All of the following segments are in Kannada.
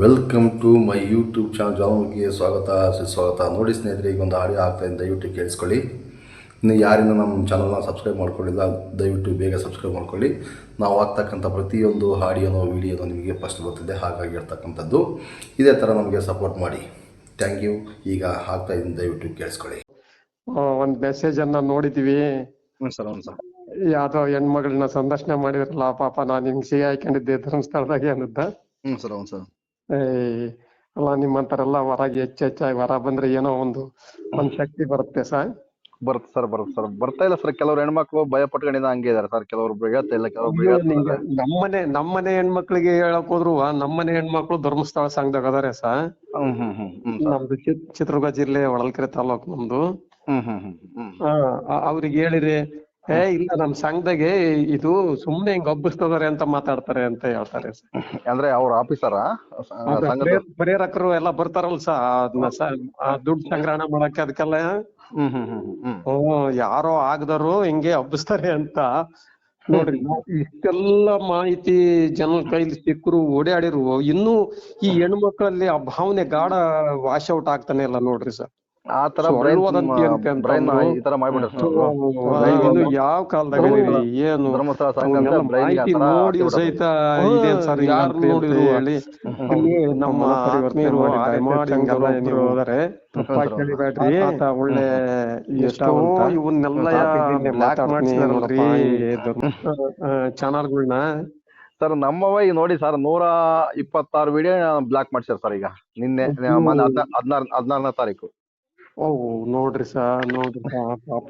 Welcome to my YouTube channel ಜಾನಲ್ಗೆ ಸ್ವಾಗತ ಸುಸ್ವಾಗತ ನೋಡಿ ಸ್ನೇಹಿತರೆ ಈಗ ಒಂದು ಆಡಿಯೋ ಆಗ್ತಾ ಇದೆ. ದಯವಿಟ್ಟು ಕೇಳಿಸ್ಕೊಳ್ಳಿ. ಇನ್ನು ಯಾರಿಂದ ನಮ್ಮ ಚಾನಲ್ನ ಸಬ್ಸ್ಕ್ರೈಬ್ ಮಾಡ್ಕೊಳ್ಳಿಲ್ಲ ದಯವಿಟ್ಟು ಬೇಗ ಸಬ್ಸ್ಕ್ರೈಬ್ ಮಾಡ್ಕೊಳ್ಳಿ. ನಾವು ಆಗ್ತಕ್ಕಂಥ ಪ್ರತಿಯೊಂದು ಆಡಿಯೋನೋ ವಿಡಿಯೋನೋ ನಿಮಗೆ ಫಸ್ಟ್ ಬರ್ತಿದೆ. ಹಾಗಾಗಿ ಇರ್ತಕ್ಕಂಥದ್ದು ಇದೇ ಥರ ನಮಗೆ ಸಪೋರ್ಟ್ ಮಾಡಿ. ಥ್ಯಾಂಕ್ ಯು ಈಗ ಆಗ್ತಾ ಇದ್ದೀನಿ. ದಯವಿಟ್ಟು ಕೇಳಿಸ್ಕೊಳ್ಳಿ. ಒಂದು ಮೆಸೇಜನ್ನು ನೋಡಿದ್ವಿ. ಹ್ಞೂ ಸರ್ ಹ್ಞೂ ಸರ್. ಯಾವುದೋ ಹೆಣ್ಮಗಳನ್ನ ಸಂದರ್ಶನ ಮಾಡಿದ್ರಲ್ಲ ಪಾಪ ನಾನು ಹಿಂಗೆ ಸಿಹಿ ಹಾಕೊಂಡಿದ್ದೆ ಧರ್ಮಸ್ಥಳದಾಗೆ ಅನ್ನುತ್ತ ಹ್ಞೂ ಸರ್ ಹ್ಞೂ ಸರ್. ಅಲ್ಲ ನಿಮ್ಮಂತರೆಲ್ಲ ಹೊರಗೆ ಹೆಚ್ಚು ಹೆಚ್ಚಾಗಿ ಹೊರ ಬಂದ್ರೆ ಏನೋ ಒಂದು ಒಂದ್ ಶಕ್ತಿ ಬರುತ್ತೆ ಸರ್. ಬರುತ್ತೆ ಸರ್ ಬರುತ್ತೆ ಸರ್. ಬರ್ತಾ ಇಲ್ಲ ಸರ್ ಕೆಲವ್ರು ಹೆಣ್ಮಕ್ಳು ಭಯ ಪಟ್ಕೊಂಡಿದ್ದ ಹಂಗೆ ಇದಾರೆ ಸರ್. ಕೆಲವೊಬ್ರು ಹೇಳ್ತಾ ಇಲ್ಲ ಕೆಲವ್ರು. ನಮ್ಮನೆ ನಮ್ಮನೆ ಹೆಣ್ಮಕ್ಳಿಗೆ ಹೇಳಕ್ ಹೋದ್ರು ನಮ್ಮನೆ ಹೆಣ್ಮಕ್ಳು ಧರ್ಮಸ್ಥಳ ಸಂಘದಾಗ ಅದಾರೆ ಸರ್. ನಮ್ದು ಚಿತ್ರದುರ್ಗ ಜಿಲ್ಲೆ ಹೊಳಲ್ಕೆರೆ ತಾಲೂಕ್ ನಮ್ದು. ಹ್ಮ್ ಹ್ಮ್ ಹ್ಮ್ ಹ್ಮ್ ಆ, ಆ- ಅವ್ರಿಗೆ ಹೇಳಿರಿ ಏ ಇಲ್ಲ ನಮ್ ಸಂಘದಾಗೆ ಇದು ಸುಮ್ನೆ ಹಿಂಗ್ ಹಬ್ಬಿಸ್ತದಾರೆ ಅಂತ ಮಾತಾಡ್ತಾರೆ ಅಂತ ಹೇಳ್ತಾರೆ. ಅಂದ್ರೆ ಅವ್ರ ಆಫೀಸರ ಪ್ರೇರಕರು ಎಲ್ಲ ಬರ್ತಾರಲ್ಲ ಸರ್ ಅದನ್ನ ಸರ್ ಆ ದುಡ್ಡು ಸಂಗ್ರಹಣೆ ಮಾಡಕ್ಕೆ ಅದಕ್ಕೆಲ್ಲ. ಹ್ಮ್ ಹ್ಮ್ ಹ್ಮ್ ಹ್ಮ್ ಹ್ಮ್. ಯಾರೋ ಆಗದರು ಹಿಂಗೆ ಹಬ್ಬಿಸ್ತಾರೆ ಅಂತ. ನೋಡ್ರಿ ಇಷ್ಟೆಲ್ಲ ಮಾಹಿತಿ ಜನರ ಕೈಲಿ ಸಿಕ್ಕರು ಓಡಾಡಿರು. ಇನ್ನು ಈ ಹೆಣ್ಮಕ್ಳಲ್ಲಿ ಆ ಭಾವನೆ ಗಾಢ ವಾಶ್ ಔಟ್ ಆಗ್ತಾನೆ ಇಲ್ಲ ನೋಡ್ರಿ ಸರ್. ಆ ತರ. ಈ ತರ ಮಾಡ್ಬಿಟ್ರೆ ಇನ್ನು ಯಾವ ಕಾಲದಾಗ ಏನು? ಧರ್ಮಸ್ಥಳ ಸಂಘ ಮಾಹಿತಿ ನೋಡಿಯೂ ಸಹಿತ ಇದೇನ್ ಸರ್ ಯಾರು ನೋಡಿದ್ರು ಹೇಳಿ. ಇಲ್ಲಿ ನಮ್ಮ ಆತ್ಮೀಯರು ಹೋದರೆ ಆತ ಒಳ್ಳೆ ಎಷ್ಟೋ ಇವನ್ನೆಲ್ಲ ಬ್ಲಾಕ್ ಚಾನಲ್ಗಳನ್ನ ಸರ್ ನಮ್ಮವ ಈಗ ನೋಡಿ ಸರ್ ನೂರ ಇಪ್ಪತ್ತಾರು ವಿಡಿಯೋ ಬ್ಲಾಕ್ ಮಾಡ್ಸ್ಯಾರ ಸರ್ ಈಗ. ನಿನ್ನೆ ಹದಿನಾರನೇ ತಾರೀಕು. ಓ ನೋಡ್ರಿ ಸರ್ ನೋಡ್ರಿ ಪಾಪ.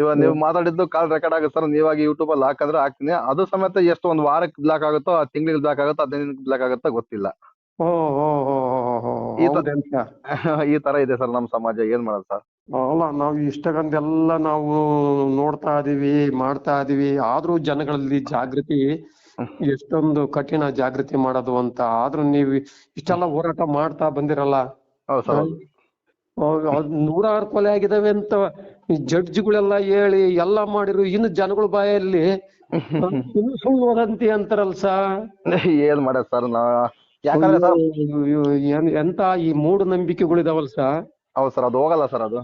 ಇವಾಗ ನೀವು ಮಾತಾಡಿದ್ದು ಕಾಲ್ ರೆಕಾರ್ಡ್ ಆಗುತ್ತೆ ಸರ್ ನೀವಾಗಿ ಯೂಟ್ಯೂಬ್ ಅಲ್ಲಿ ಹಾಕಂದ್ರೆ ಹಾಕ್ತೀನಿ. ಅದು ಸಮೇತ ಎಷ್ಟು ಒಂದ್ ವಾರಕ್ಕೆ ಬ್ಲಾಕ್ ಆಗುತ್ತೋ ಆ ತಿಂಗಳಿಗೆ ಬ್ಲಾಕ್ ಆಗುತ್ತೋ ಹದಿನೈದು ಬ್ಲಾಕ್ ಆಗುತ್ತೋ ಗೊತ್ತಿಲ್ಲ? ಈ ತರ ಇದೆ ಸರ್ ನಮ್ಮ ಸಮಾಜ ಏನ್ ಮಾಡೋದು ಸರ್? ಅಲ್ಲ ನಾವು ಇಷ್ಟಗಂದೆಲ್ಲ ನಾವು ನೋಡ್ತಾ ಇದೀವಿ ಮಾಡ್ತಾ ಇದೀವಿ. ಆದ್ರೂ ಜನಗಳಲ್ಲಿ ಜಾಗೃತಿ ಎಷ್ಟೊಂದು ಕಠಿಣ ಜಾಗೃತಿ ಮಾಡೋದು ಅಂತ. ಆದ್ರೂ ನೀವು ಇಷ್ಟೆಲ್ಲ ಹೋರಾಟ ಮಾಡ್ತಾ ಬಂದಿರಲ್ಲ. ನೂರಾರು ಕೊಲೆ ಆಗಿದಾವೆ ಅಂತ ಜಡ್ಜ್ಗಳೆಲ್ಲ ಹೇಳಿ ಎಲ್ಲಾ ಮಾಡಿರು. ಇನ್ನು ಜನಗಳ ಬಾಯಲ್ಲಿ ಇನ್ನು ಸುಳ್ಳು ವದಂತಿ ಅಂತಾರಲ್ ಸಾ? ಏನ್ ಮಾಡ ಸರ್ ಯಾಕಂದ್ರೆ ಸರ್ ಎಂತ ಈ ಮೂಢನಂಬಿಕೆಗಳಿದಾವಲ್ಲ ಸಾ? ಹೌದು ಸರ್ ಅದು ಹೋಗಲ್ಲ ಸರ್ ಅದು.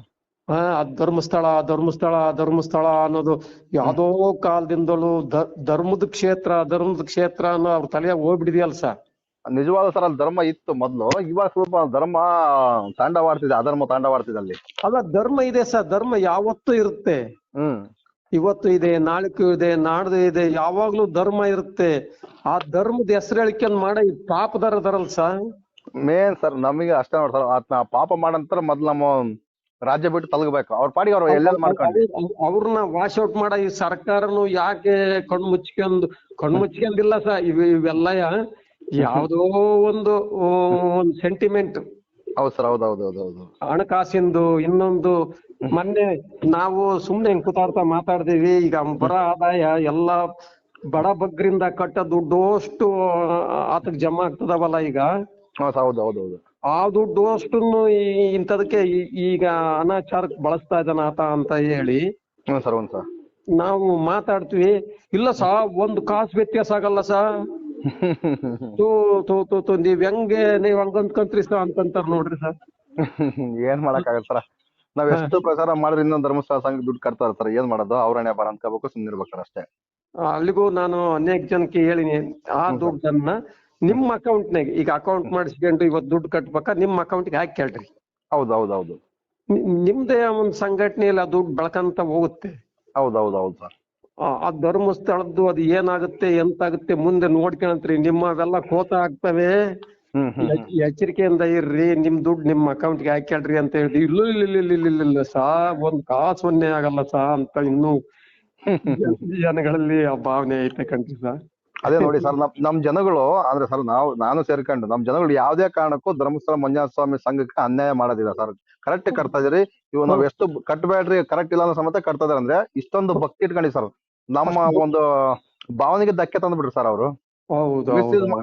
ಹಾ ಧರ್ಮಸ್ಥಳ ಧರ್ಮಸ್ಥಳ ಧರ್ಮಸ್ಥಳ ಅನ್ನೋದು ಯಾವ್ದೋ ಕಾಲದಿಂದಲೂ ಧರ್ಮದ ಕ್ಷೇತ್ರ ಧರ್ಮದ ಕ್ಷೇತ್ರ ಅನ್ನೋ ಅವ್ರ ತಲೆಯಾಗ ಹೋಗ್ಬಿಡಿದೆಯಲ್ಲ ಸಾ? ನಿಜವಾದ ಸರ್ ಅಲ್ಲಿ ಧರ್ಮ ಇತ್ತು ಮೊದ್ಲು. ಇವಾಗ ಸ್ವಲ್ಪ ಧರ್ಮ ತಾಂಡವಾಡ್ತಿದೆ ಅಧರ್ಮ ತಾಂಡವಾಡ್ತಿದೆ ಅಲ್ಲಿ ಅಲ್ಲ ಧರ್ಮ ಇದೆ ಸರ್. ಧರ್ಮ ಯಾವತ್ತೂ ಇರುತ್ತೆ. ಹ್ಮ್. ಇವತ್ತು ಇದೆ ನಾಳಕ್ಕೂ ಇದೆ ನಾಡ್ದು ಇದೆ ಯಾವಾಗ್ಲೂ ಧರ್ಮ ಇರುತ್ತೆ. ಆ ಧರ್ಮದ ಹೆಸರು ಹೇಳ್ಕೊಂಡ್ ಮಾಡ ಈ ಪಾಪದಾರ ಧರಲ್ ಸರ್. ಮೇನ್ ಸರ್ ನಮಗೆ ಅಷ್ಟೇ ನೋಡಿ ಸರ್ ಪಾಪ ಮಾಡಂತರ ಮೊದ್ಲು ನಮ್ಮ ರಾಜ್ಯ ಬಿಟ್ಟು ತಲಗಬೇಕು. ಅವ್ರ ಪಾಡಿಗೆ ಅವ್ರು ಎಲ್ಲ ಮಾಡ್ಕೊಂಡು ಅವ್ರನ್ನ ವಾಶ್ ಔಟ್ ಮಾಡ ಈ ಸರ್ಕಾರನು ಯಾಕೆ ಕಣ್ಣು ಮುಚ್ಕೊಂಡ್ ಕಣ್ಣು ಮುಚ್ಕೊಂಡಿಲ್ಲ ಸ ಇವ್ ಇವೆಲ್ಲ ಯಾವ್ದೋ ಒಂದು ಒಂದು ಒಂದ್ ಸೆಂಟಿಮೆಂಟ್ ಹೌದು ಸರ್ ಹೌದು ಹೌದು ಹೌದು ಹೌದು ಹಣಕಾಸಿಂದು ಇನ್ನೊಂದು ಮೊನ್ನೆ ನಾವು ಸುಮ್ನೆ ಹಿಂಗ್ ಕೂತಾಡ್ತಾ ಮಾತಾಡ್ತೀವಿ ಈಗ ಬರ ಆದಾಯ ಎಲ್ಲ ಬಡ ಬಗ್ಗರಿಂದ ಕಟ್ಟ ದುಡ್ಡೋಷ್ಟು ಆತಕ್ ಜಮಾ ಆಗ್ತದವಲ್ಲ ಈಗ. ಹೌದು ಹೌದು ಹೌದು ಹೌದು. ಆ ದುಡ್ಡು ಅಷ್ಟನ್ನು ಈ- ಇಂಥದಕ್ಕೆ ಈಗ ಅನಾಚಾರಕ್ಕೆ ಬಳಸ್ತಾ ಇದ್ದಾನ ಆತ ಅಂತ ಹೇಳಿ. ಹ್ಞೂ ಸರ್ ಹ್ಞೂ ಸರ್. ನಾವು ಮಾತಾಡ್ತೀವಿ ಇಲ್ಲ ಸಾ ಒಂದು ಕಾಸು ವ್ಯತ್ಯಾಸ ಆಗಲ್ಲ ಸಾ. ತೂ ತೂ ತೂ ತೂ ನೀವ್ ಹೆಂಗೆ ನೀವ್ ಹಂಗ ಅಂದ್ಕೊಂತ್ರಿ ಸರ್ ಅಂತಂತಾರ ನೋಡ್ರಿ ಸರ್. ಏನ್ ಮಾಡಕ್ಕಾಗಲ್ಲ ಸರ್? ನಾವ್ ಎಷ್ಟು ಪ್ರಚಾರ ಮಾಡಿದ್ರೆ ಇನ್ನೊಂದ್ ಧರ್ಮಸ್ಥಳ ಸಂಘ ದುಡ್ಡು ಕಟ್ತಾ ಸರ್? ಏನ್ ಮಾಡೋದು? ಅವರಣ್ಯ ಬರ ಅನ್ಕೋಬೇಕು ಸುಮ್ಮನೆ ಇರ್ಬೇಕು ಅಷ್ಟೇ. ಅಲ್ಲಿಗೂ ನಾನು ಅನೇಕ ಜನಕ್ಕೆ ಹೇಳಿನಿ ಆ ದುಡ್ಡನ್ನ ನಿಮ್ಮ ಅಕೌಂಟ್ನಾಗ ಈಗ ಅಕೌಂಟ್ ಮಾಡಿಸ್ಕೊಂಡು ಇವತ್ತು ದುಡ್ಡು ಕಟ್ಬೇಕಾ ನಿಮ್ಮ ಅಕೌಂಟ್ಗೆ ಹಾಕಿ ಕೇಳ್ರಿ. ಹೌದು ಹೌದು ಹೌದು ನಿಮ್ದೇ ಒಂದ್ ಸಂಘಟನೆಯಲ್ಲಿ ಆ ದುಡ್ಡು ಬೆಳ್ಕಂತ ಹೋಗುತ್ತೆ. ಹೌದು ಹೌದು ಹೌದು ಸರ್. ಆ ಆ ಧರ್ಮಸ್ಥಳದ್ದು ಅದು ಏನಾಗುತ್ತೆ ಎಂತಾಗುತ್ತೆ ಮುಂದೆ ನೋಡ್ಕೊಳತ್ರಿ. ನಿಮ್ಮವೆಲ್ಲ ಕೋತ ಆಗ್ತವೆ. ಎಚ್ಚರಿಕೆಯಿಂದ ಇರ್ರಿ ನಿಮ್ ದುಡ್ಡು ನಿಮ್ ಅಕೌಂಟ್ಗೆ ಹಾಕ್ಯಾಳ್ರಿ ಅಂತ ಹೇಳಿ ಇಲ್ಲ ಇಲ್ಲ ಇಲ್ಲ ಇಲ್ಲ ಇಲ್ಲ ಇಲ್ಲ ಇಲ್ಲ ಸಾ ಒಂದ್ ಕಾಸು ಸೊನ್ನೆ ಆಗಲ್ಲ ಸಾ ಅಂತ ಇನ್ನು ಜನ- ಜನಗಳಲ್ಲಿ ಆ ಭಾವನೆ ಐತೆ ಕಣ್ರಿ ಸಾ. ಅದೇ ನೋಡಿ ಸರ್ ನಮ್ ನಮ್ ಜನಗಳು ಅಂದ್ರೆ ಸರ್ ನಾವು ನಾನು ಸೇರ್ಕೊಂಡು ನಮ್ ಜನಗಳು ಯಾವ್ದೇ ಕಾರಣಕ್ಕೂ ಧರ್ಮಸ್ಥಳ ಮಂಜುನಾಥ ಸ್ವಾಮಿ ಸಂಘಕ್ಕೆ ಅನ್ಯಾಯ ಮಾಡೋದಿಲ್ಲ ಸರ್. ಕರೆಕ್ಟ್ ಕಟ್ತಾ ಇದ್ರಿ. ಇವ್ ನಾವ್ ಎಷ್ಟು ಕಟ್ಬೇಡ್ರಿ ಕರೆಕ್ಟ್ ಇಲ್ಲ ಅನ್ನೋ ಸಮೇತ ಕಟ್ತಾ ಇದಾರೆ. ಅಂದ್ರೆ ಇಷ್ಟೊಂದು ಭಕ್ತಿ ಇಟ್ಕೊಂಡಿ ಸರ್. ನಮ್ಮ ಒಂದು ಭಾವನೆಗೆ ಧಕ್ಕೆ ತಂದ್ಬಿಡ್ರಿ ಸರ್ ಅವರು.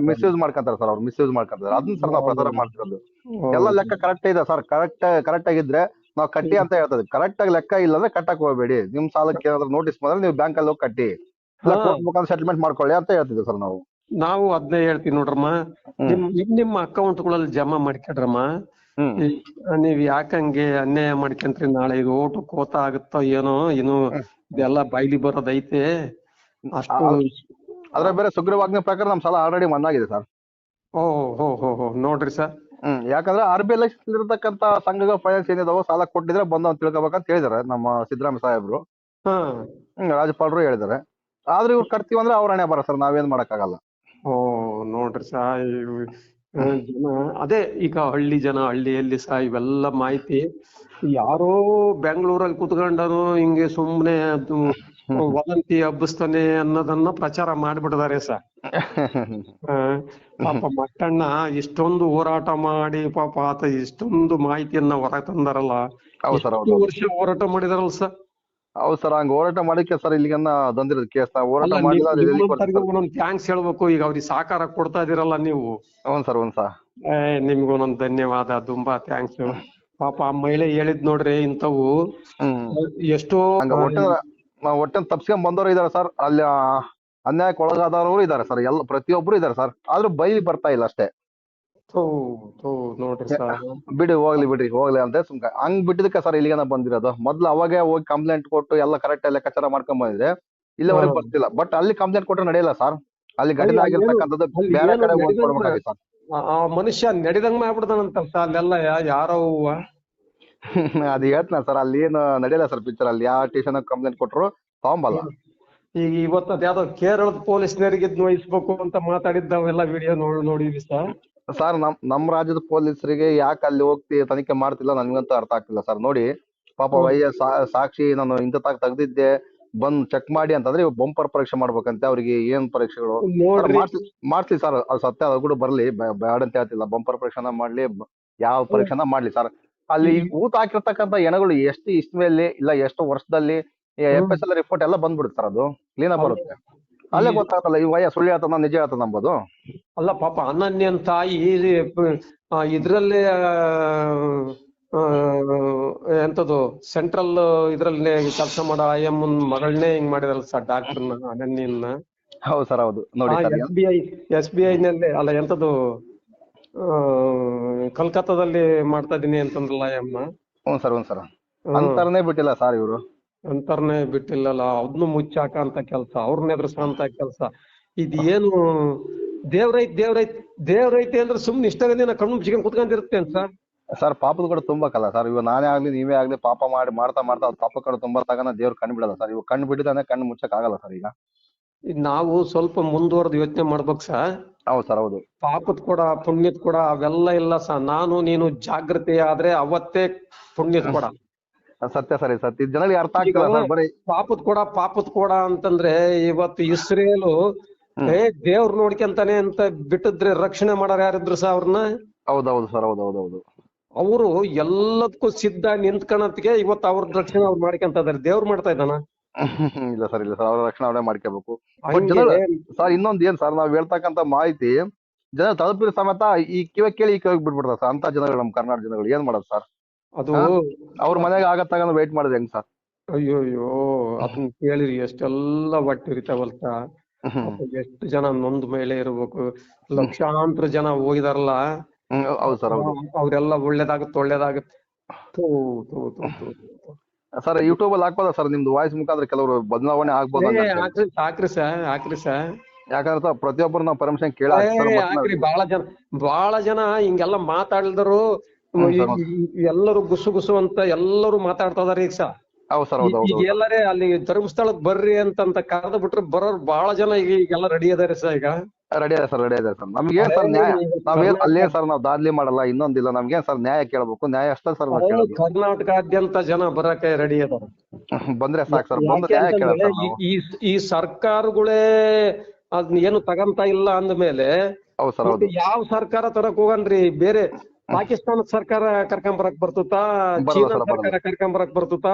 ಮಿಸ್ಯೂಸ್ ಮಾಡ್ಕೊಂತಾರೆ ಸರ್ ಅವ್ರು ಮಿಸ್ಯೂಸ್ ಮಾಡ್ಕೊಂತಾರೆ. ಅದನ್ನ ಸರ್ ನಾವು ಪ್ರಚಾರ ಮಾಡ್ತಿರೋದು. ಎಲ್ಲ ಲೆಕ್ಕ ಕರೆಕ್ಟ್ ಇದೆ ಸರ್. ಕರೆಕ್ಟ್ ಕರೆಕ್ಟ್ ಆಗಿದ್ರೆ ನಾವ್ ಕಟ್ಟಿ ಅಂತ ಹೇಳ್ತದೆ. ಕರೆಕ್ಟ್ ಆಗಿ ಲೆಕ್ಕ ಇಲ್ಲ ಅಂದ್ರೆ ಕಟ್ಟಕ್ ಹೋಗ್ಬೇಡಿ. ನಿಮ್ ಸಾಲಕ್ಕೆ ಏನಾದ್ರೂ ನೋಟಿಸ್ ಬಂದ್ರೆ ನೀವು ಬ್ಯಾಂಕ್ ಅಲ್ಲಿ ಹೋಗಿ ಕಟ್ಟಿ. ಮುಖಾಂತರ ಸೆಟಲ್ಮೆಂಟ್ ಮಾಡ್ಕೊಳ್ಳಿ ಅಂತ ಹೇಳ್ತಿದ್ವಿ ಸರ್ ನಾವು. ನಾವು ಅದನ್ನೇ ಹೇಳ್ತೀವಿ ನೋಡ್ರಮ್ಮ. ನಿಮ್ ನಿಮ್ ನಿಮ್ಮ ಅಕೌಂಟ್ಗಳಲ್ಲಿ ಜಮಾ ಮಾಡ್ಕೊಡ್ರಮ್ಮ ನೀವ್ ಯಾಕಂಗೆ ಅನ್ಯಾಯ ಮಾಡ್ಕೊಂತ್ರಿ ನಾಳೆ? ಇದು ಓಟು ಕೋತ ಆಗುತ್ತೋ ಏನೋ ಇನ್ನು ಇದೆಲ್ಲ ಬಾಯ್ಲಿ ಬರೋದೈತೆ ಅಷ್ಟು ಅದ್ರ ಬೇರೆ ಸುಗ್ರೀವಾಜ್ಞೆ ಪ್ರಕಾರ ನಮ್ ಸಾಲ ಆಲ್ರೆಡಿ ಮನ್ನಾಗಿದೆ ಸರ್ ಓ ಹೋ ಹೋ ಹೋ ನೋಡ್ರಿ ಸರ್ ಹ್ಮ್ ಯಾಕಂದ್ರೆ ಆರ್ ಬಿ ಇರತಕ್ಕಂತ ಸಂಘಗಳ ಫೈನಾನ್ಸ್ ಏನಿದಾವೋ ಸಾಲ ಕೊಟ್ಟಿದ್ರೆ ಬಂದು ಅಂತ ತಿಳ್ಕೊಬೇಕಂತ ಹೇಳಿದಾರೆ ನಮ್ಮ ಸಿದ್ದರಾಮಯ್ಯ ಸಾಹೇಬ್ರು. ಹ್ಮ್ ರಾಜ್ಯಪಾಲರು ಹೇಳಿದಾರೆ. ಆದ್ರೆ ಇವ್ರು ಕಟ್ತೀವಂದ್ರೆ ಅವ್ರ ಹಣೆ ಬರ ಸರ್ ನಾವೇನ್ ಮಾಡಕ್ಕಾಗಲ್ಲ. ಓ ನೋಡ್ರಿ ಸಾ ಇವ್- ಆ, ಜನ. ಅದೇ ಈಗ ಹಳ್ಳಿ ಜನ ಹಳ್ಳಿಯಲ್ಲಿ ಸಹ ಇವೆಲ್ಲ ಮಾಹಿತಿ. ಯಾರೋ ಬೆಂಗಳೂರಲ್ಲಿ ಕುತ್ಕೊಂಡನು ಹಿಂಗೆ ಸುಮ್ನೆ ಅದು ವದಂತಿ ಹಬ್ಬಿಸ್ತಾನೆ ಅನ್ನೋದನ್ನ ಪ್ರಚಾರ ಮಾಡ್ಬಿಟ್ಟಿದ್ದಾರೆ ಸರ್ ಪಾಪ ಮಟ್ಟಣ್ಣ ಇಷ್ಟೊಂದು ಹೋರಾಟ ಮಾಡಿ ಪಾಪ ಆತ ಇಷ್ಟೊಂದು ಮಾಹಿತಿಯನ್ನ ಹೊರ ತಂದಾರಲ್ಲ. ವರ್ಷ ಹೋರಾಟ ಮಾಡಿದಾರಲ್ಲ ಸರ್ ಹೌದು ಸರ್ ಹಂಗ ಹೋರಾಟ ಮಾಡಿಕ್ಕೆ ಸರ್ ಇಲ್ಲಿಗನ್ನ ಬಂದಿರೋದು ಕೇಸ್. ಹೋರಾಟ ಮಾಡಿಲ್ಲ ಒಂದೊಂದು ಥ್ಯಾಂಕ್ಸ್ ಹೇಳ್ಬೇಕು ಈಗ ಅವ್ರಿಗೆ ಸಹಕಾರ ಕೊಡ್ತಾ ಇದೀರಲ್ಲ ನೀವು. ಹ್ಞೂ ಸರ್ ಹ್ಞೂ ಸರ್. ಏ ನಿಮ್ಗೂ ಒಂದೊಂದು ಧನ್ಯವಾದ ತುಂಬಾ ಥ್ಯಾಂಕ್ಸ್. ಪಾಪ ಆ ಮಹಿಳೆ ಹೇಳಿದ್ ನೋಡ್ರಿ ಇಂಥವು. ಎಷ್ಟೋ ಹೊಟ್ಟೆ ನಾವು ಹೊಟ್ಟೆ ತಪ್ಸ್ಕೊಂಡ್ ಬಂದವರು ಇದಾರೆ ಸರ್. ಅಲ್ಲಿ ಅನ್ಯಾಯಕ್ಕೆ ಒಳಗಾದವರು ಇದಾರೆ ಸರ್ ಎಲ್ಲ ಪ್ರತಿಯೊಬ್ರು ಇದಾರೆ ಸರ್. ಆದ್ರೂ ಬೈಲಿ ಬರ್ತಾ ಇಲ್ಲ ಅಷ್ಟೇ. ಥೂ, ಥೂ, ನೋಡ್ರಿ ಸರ್. ಬಿಡಿ ಹೋಗ್ಲಿ ಬಿಡ್ರಿ ಹೋಗ್ಲಿ ಅಂತ ಸುಮ್ಕ. ಹಂಗ್ ಬಿಟ್ಟಿದ್ದಕ್ಕೆ ಸರ್ ಇಲ್ಲಿಗನ ಬಂದಿರೋದು. ಮೊದ್ಲು ಅವಾಗ ಹೋಗಿ ಕಂಪ್ಲೇಂಟ್ ಕೊಟ್ಟು ಎಲ್ಲ ಕರೆಕ್ಟ್ ಲೆಕ್ಕಾಚಾರ ಮಾಡ್ಕೊಂಡ್ ಬಂದಿದ್ರೆ ಇಲ್ಲಿವರೆಗೆ. ಬರ್ತಿಲ್ಲ. ಬಟ್ ಅಲ್ಲಿ ಕಂಪ್ಲೇಂಟ್ ಕೊಟ್ರೆ ನಡೆಯಲ್ಲ ಸರ್? ಅಲ್ಲಿ ಘಟನೆ ಆಗಿರ್ತಕ್ಕಂಥದ್ದು ಅಲ್ಲಿ ಬೇರೆ ಕಡೆ ಹೋಗಿ ಸರ್. ಆ- ಮನುಷ್ಯ ನಡೆದಂಗ್ ಮಾಡ್ಬಿಡ್ತಾನಂತ ಅಲ್ಲೆಲ್ಲ ಯಾ- ಯಾರೋ ಹೂವ ಅದ್ ಹೇಳ್ತಾನ ಸರ್ ಅಲ್ಲಿ ಏನು ನಡೆಯಲ್ಲ ಸರ್ ಪಿಕ್ಚರ್ ಅಲ್ಲಿ. ಯಾವ ಟ್ಯೂಷನ್ ಕಂಪ್ಲೇಂಟ್ ಕೊಟ್ರು ತಗೊಂಬಲ್ಲ. ಈಗ ಇವತ್ತು ಯಾವ್ದೋ ಕೇರಳದ ಪೊಲೀಸ್ನರಿಗೆ ವಹಿಸ್ಬೇಕು ಅಂತ ಮಾತಾಡಿದ್ದಾವೆಲ್ಲ ವಿಡಿಯೋ ನೋಡ್ ನೋಡಿದ್ವಿ ಸರ್. ಸರ್ ನಮ್ ನಮ್ ರಾಜ್ಯದ ಪೊಲೀಸರಿಗೆ ಯಾಕೆ ಅಲ್ಲಿ ಹೋಗ್ತಿ ತನಿಖೆ ಮಾಡ್ತಿಲ್ಲ ನನ್ಗಂತೂ ಅರ್ಥ ಆಗ್ತಿಲ್ಲ ಸರ್ ನೋಡಿ ಪಾಪ. ವೈಎಸ್ ಸಾಕ್ಷಿ ನಾನು ಇಂತ ತೆಗ್ದಿದ್ದೆ ಬಂದ್ ಚೆಕ್ ಮಾಡಿ ಅಂತಂದ್ರೆ ಬಂಪರ್ ಪರೀಕ್ಷೆ ಮಾಡ್ಬೇಕಂತೆ ಅವ್ರಿಗೆ ಏನ್ ಪರೀಕ್ಷೆಗಳು? ಮಾಡ್ಸ್ಲಿ ಸರ್ ಅದು ಸತ್ಯ ಅದು ಕೂಡ ಬರ್ಲಿ ಬ್ಯಾಡ್ ಅಂತ ಹೇಳ್ತಿಲ್ಲ. ಬಂಪರ್ ಪರೀಕ್ಷೆನ ಮಾಡ್ಲಿ ಯಾವ ಪರೀಕ್ಷೆನ ಮಾಡ್ಲಿ ಸರ್ ಅಲ್ಲಿ. ಊತ ಹಾಕಿರ್ತಕ್ಕಂಥ ಹೆಣಗಳು ಎಷ್ಟು ಇಸ್ವಿಯಲ್ಲಿ ಇಲ್ಲ ಎಷ್ಟು ವರ್ಷದಲ್ಲಿ ಎಫ್. ಎಸ್ ಎಲ್ ರಿಪೋರ್ಟ್ ಎಲ್ಲ ಬಂದ್ಬಿಡುತ್ತೆ ಸರ್ ಅದು. ಕ್ಲೀನ್ ಆಗಿ ಬರುತ್ತೆ. ಅಲ್ಲೇ ಗೊತ್ತಾಗಲ್ಲ ಗೊತ್ತಾಗತ್ತಲ್ಲ ಈ ವಯ ಸುಳ್ಳು ಹೇಳ್ತಾನ ನಿಜ ಹೇಳ್ತಾನ ನಂಬೋದು ಅಲ್ಲ ಪಾಪ ಅನನ್ಯನ್ ತಾಯಿ ಇದ್ರಲ್ಲೇ ಎಂತದು ಸೆಂಟ್ರಲ್ ಇದ್ರಲ್ಲೇ ಕೆಲಸ ಮಾಡೋ ಐ ಎಂ ಮಗಳನ್ನೇ ಹಿಂಗ್ ಮಾಡಿದ್ರಲ್ಲ ಸರ್ ಡಾಕ್ಟರ್ ಅನನ್ಯನ್ನ. ಹೌದು ಸರ್ ಹೌದು. ನೋಡಿ S B I S B I ನಲ್ಲಿ ಅಲ್ಲ ಎಂತದು ಕಲ್ಕತ್ತಾದಲ್ಲಿ ಮಾಡ್ತಾ ಇದೀನಿ ಅಂತಂದ್ರಲ್ಲ ಐ ಎಂ ಹ್ಞೂ ಸರ್ ಹ್ಞೂ ಸರ್. ಅಂತಾರನೇ ಬಿಟ್ಟಿಲ್ಲ ಸರ್ ಇವರು. ಅಂತರ್ನೇ ಬಿಟ್ಟಿಲ್ಲಲ್ಲ ಅದನ್ನು ಮುಚ್ಚಾಕಂತ ಕೆಲಸ ಅವ್ರನ್ನ ಎದುರಿಸಂತ ಕೆಲಸ. ಇದು ಏನು ದೇವ್ರೈತ್ ದೇವ್ರೈತ್ ದೇವ್ರೈತೆ ಅಂದ್ರೆ ಸುಮ್ನೆ ಇಷ್ಟಗದಿನ ಕಣ್ಣು ಮುಚ್ಚಿಕೊಂಡು ಕುತ್ಕೊಂಡಿರ್ತೇನೆ ಸರ್? ಸರ್ ಪಾಪದ ಕೂಡ ತುಂಬಾ ಕಲ್ಲ ಸರ್ ಇವಾಗ ನಾನೇ ಆಗ್ಲಿ ನೀವೇ ಆಗ್ಲಿ ಪಾಪ ಮಾಡಿ ಮಾಡ್ತಾ ಮಾಡ್ತಾ ಅದು ಪಾಪ ಕಡೆ ತುಂಬಾ ತಗನ ದೇವ್ರು ಕಣ್ಣು ಬಿಡಲ್ಲ ಸರ್. ಇವಾಗ ಕಣ್ಣು ಬಿಟ್ಟಿದ್ದಾನೆ ಕಣ್ಣು ಮುಚ್ಚಕ್ ಆಗಲ್ಲ ಸರ್ ಈಗ. ಇದ್ ನಾವು ಸ್ವಲ್ಪ ಮುಂದುವರೆದು ಯೋಚನೆ ಮಾಡ್ಬೇಕು ಸರ್. ಹೌದು ಸರ್ ಹೌದು. ಪಾಪದ ಕೂಡ ಪುಣ್ಯದ ಕೂಡ ಅವೆಲ್ಲ ಇಲ್ಲ ಸರ್. ನಾನು ನೀನು ಜಾಗೃತಿ ಆದ್ರೆ ಅವತ್ತೇ ಪುಣ್ಯದ ಕೂಡ. ಸತ್ಯ ಸರಿ ಸತ್ಯ. ಜನರಿಗೆ ಜನಗಳಿಗೆ ಅರ್ಥ ಆಗ್ತಿಲ್ಲ ಸರ್ ಬರೀ ಪಾಪದ ಕೂಡ ಪಾಪದ ಕೂಡ ಅಂತಂದ್ರೆ ಇವತ್ತು ಇಸ್ರೇಲು ಏ ದೇವ್ರು ನೋಡ್ಕೊಂತಾನೆ ಅಂತ ಬಿಟ್ಟಿದ್ರೆ ರಕ್ಷಣೆ ಮಾಡೋರು ಯಾರಿದ್ರು ಸರ್ ಅವ್ರನ್ನ? ಹೌದೌದು ಹೌದು ಸರ್ ಹೌದು ಹೌದು ಹೌದು ಅವರು ಎಲ್ಲದಕ್ಕೂ ಸಿದ್ಧ ನಿಂತ್ಕೊಳತ್ಗೆ ಇವತ್ತು ಅವ್ರ ರಕ್ಷಣೆ ಅವ್ರು ಮಾಡ್ಕೊಂತ ಇದಾರೆ ದೇವ್ರು ಮಾಡ್ತಾ ಇದ್ದಾನ? ಇಲ್ಲ ಸರ್ ಇಲ್ಲ ಸರ್ ಅವ್ರ ರಕ್ಷಣೆ ಅವರೇ ಮಾಡ್ಕೋಬೇಕು. ಸರ್ ಇನ್ನೊಂದ್ ಏನ್ ಸರ್ ನಾವ್ ಹೇಳ್ತಕ್ಕಂತ ಮಾಹಿತಿ ಜನ ತಲುಪಿರೋ ಸಮೇತ ಈ ಕಿವ ಕೇಳಿ ಈ ಕಿವಾಗ ಬಿಟ್ಬಿಡ್ತಾರೆ ಸರ್ ಅಂತ ಜನಗಳು ನಮ್ಮ ಕರ್ನಾಟಕ ಜನಗಳು. ಏನ್ ಮಾಡೋದು ಸರ್? ಅದು ಅವ್ರ ಮನೆಗೆ ಆಗತ್ತಾಗ ವೇಟ್ ಮಾಡಿದ್ರೆ ಹೆಂಗ್ ಸರ್? ಅಯ್ಯೋ ಅಯ್ಯೋ ಅದನ್ನ ಕೇಳಿರಿ ಎಷ್ಟೆಲ್ಲ ಹೊಟ್ಟಿರಿತಾವಲ್ ಸರ್ ಪಾಪ ಎಷ್ಟು ಜನ ನೊಂದ್ ಮೇಲೆ ಇರ್ಬೇಕು. ಲಕ್ಷಾಂತರ ಜನ ಹೋಗಿದಾರಲ್ಲ. ಹೌದು ಸರ್ ಅವ್ರೆಲ್ಲ ಒಳ್ಳೇದಾಗುತ್ತೆ ಒಳ್ಳೇದಾಗುತ್ತೆ. ಸರ್ ಯೂಟ್ಯೂಬ್ ಅಲ್ಲಿ ಹಾಕ್ಬೋದಾ ಸರ್ ನಿಮ್ದು ವಾಯ್ಸ್ ಮುಖಾಂತರ ಕೆಲವರು ಬದಲಾವಣೆ ಆಗ್ಬೋದು ಹಾಕ್ರಿ ಸರ್ ಹಾಕ್ರಿ ಸರ್. ಯಾಕಂದ್ರೆ ಪ್ರತಿಯೊಬ್ಬರು ನಾವು ಪರ್ಮಿಷನ್ ಕೇಳ ಹಾಕ್ರಿ ಬಹಳ ಜನ ಬಹಳ ಜನ ಹಿಂಗೆಲ್ಲ ಮಾತಾಡಿದರು. ಎಲ್ಲರೂ ಗುಸು ಗುಸು ಅಂತ ಎಲ್ಲರೂ ಮಾತಾಡ್ತಾ ಇದಾರೆ ಈಗ ಸರ್. ಹೌದು ಸರ್ ಹೌದು ಈಗ ಎಲ್ಲರೇ ಅಲ್ಲಿ ಧರ್ಮಸ್ಥಳಕ್ ಬರ್ರಿ ಅಂತಂತ ಕರೆದು ಬಿಟ್ರೆ ಬರೋರ್ ಬಹಳ ಜನ ಈಗ ಈಗೆಲ್ಲ ರೆಡಿ ಅದಾರೆ ಸರ್ ಈಗ. ರೆಡಿ ಅದ ಸರ್ ರೆಡಿ ಅದ ಸರ್. ನಮ್ಗೆ ಸರ್ ನ್ಯಾಯ? ನಾವೇನ್ ಅಲ್ಲೇ ಸರ್ ನಾವ್ ದಾದ್ಲಿ ಮಾಡಲ್ಲ ಇನ್ನೊಂದಿಲ್ಲ. ನಮ್ಗೆ ಸರ್ ನ್ಯಾಯ ಕೇಳ್ಬೇಕು? ನ್ಯಾಯ ಅಷ್ಟೇ ಸರ್ ಕರ್ನಾಟಕಾದ್ಯಂತ ಜನ ಬರಕ್ಕೆ ರೆಡಿ ಅದಾರ ಬಂದ್ರೆ ಸಾಕು ಸರ್ ಬಂದ್ರೆ ನ್ಯಾಯ ನಾವು ಈ ಈ ಸರ್ಕಾರಗಳೇ ಅದ್ನ ಏನು ತಗಂತ ಇಲ್ಲ ಸರ್ ಹೌದು. ಯಾವ ಸರ್ಕಾರ ತರಕ್ ಹೋಗನ್ರಿ? ಬೇರೆ ಪಾಕಿಸ್ತಾನದ ಸರ್ಕಾರ ಕರ್ಕೊಂಡ್ ಬರಕ್ ಬರ್ತುತಾ ಬರಲ್ಲ ಚೀನಾ ಸರ್ಕಾರ ಕರ್ಕೊಂಡ್ ಬರಕ್ ಬರ್ತುತಾ